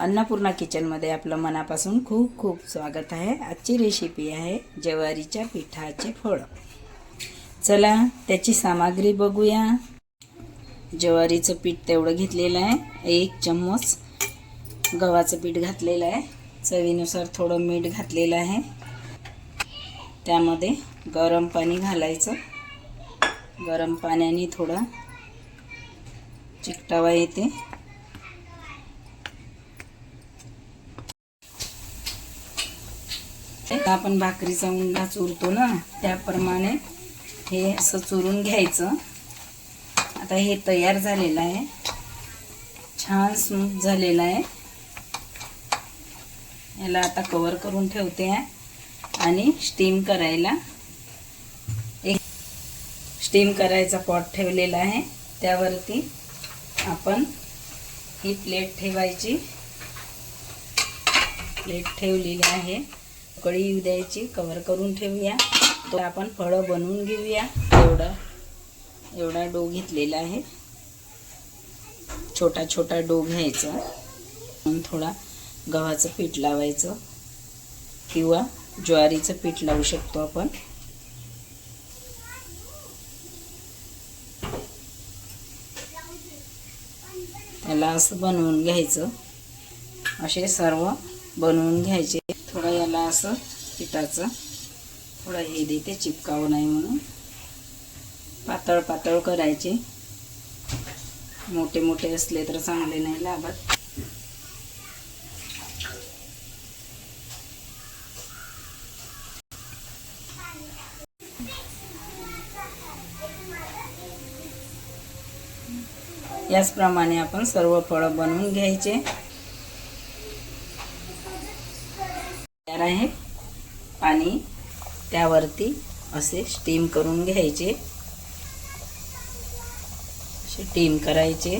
अन्नपूर्णा किचनमध्ये आपलं मनापासून खूप खूप स्वागत आहे. आजची रेसिपी आहे ज्वारीच्या पिठाचे फळ. चला त्याची सामग्री बघूया. ज्वारीचं पीठ तेवढं घेतलेलं आहे. एक चम्मच गव्हाचं पीठ घातलेलं आहे. चवीनुसार थोडं मीठ घातलेलं आहे. त्यामध्ये गरम पाणी घालायचं. गरम पाण्याने थोडा चिकटावा येते. आपण भाकरीचा उंडा चुरतो ना त्याप्रमाणे हे असं चुरून घ्यायचं. आता हे तयार झालेलं आहे. छान स्मूथ झालेलं आहे. याला आता कवर करून ठेवते. आहे आणि स्टीम करायला एक स्टीम करायचा पॉट ठेवलेला आहे. त्यावरती आपण ही प्लेट ठेवायची. प्लेट ठेवलेली आहे. कढी येऊ द्यायची कवर करून ठेवूया. तो आपण फळं बनवून घेऊया. एवढा एवढा डो घेतलेला आहे. छोटा छोटा डो घ्यायचा. थोडा गव्हाचं पीठ लावायचं. किंवा ज्वारीचं पीठ लावू शकतो आपण. त्याला असं बनवून घ्यायचं. असे सर्व बनवून घ्यायचे. थोडं याला असं पिठाचं. थोडं हे देते चिपकावं नाही म्हणून. पातळ पातळ करायचे. मोठे मोठे असले तर चांगले नाही लागत. याचप्रमाणे आपण सर्व फळं बनवून घ्यायचे. घेणार आहे. आणि त्यावरती असे स्टीम करून घ्यायचे. असे स्टीम करायचे.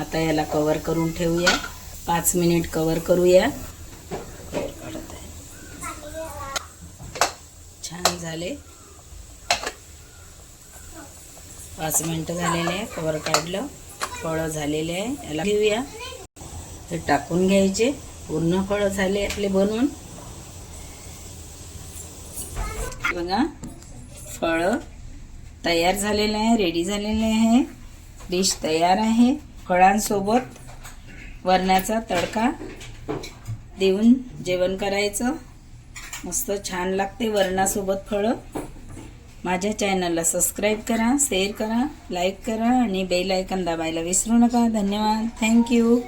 आता याला कवर करून ठेवूया. पाच मिनिट कवर करूया. छान झाले. पाच मिनटं झालेले आहे. कवर काढलं. फळं झालेले आहे. याला घेऊया. हे टाकून घ्यायचे. पूर्ण फळं झाले आपले बनवून बघा. फळं तयार झालेलं आहे. रेडी झालेले आहे. डिश तयार आहे. फळांसोबत वरणाचा तडका देऊन जेवण करायचं. मस्त छान लागते वरणासोबत फळं. माझ्या चॅनलला सबस्क्राईब करा शेअर करा लाईक करा आणि बेल आयकन दाबायला विसरू नका. धन्यवाद. थँक्यू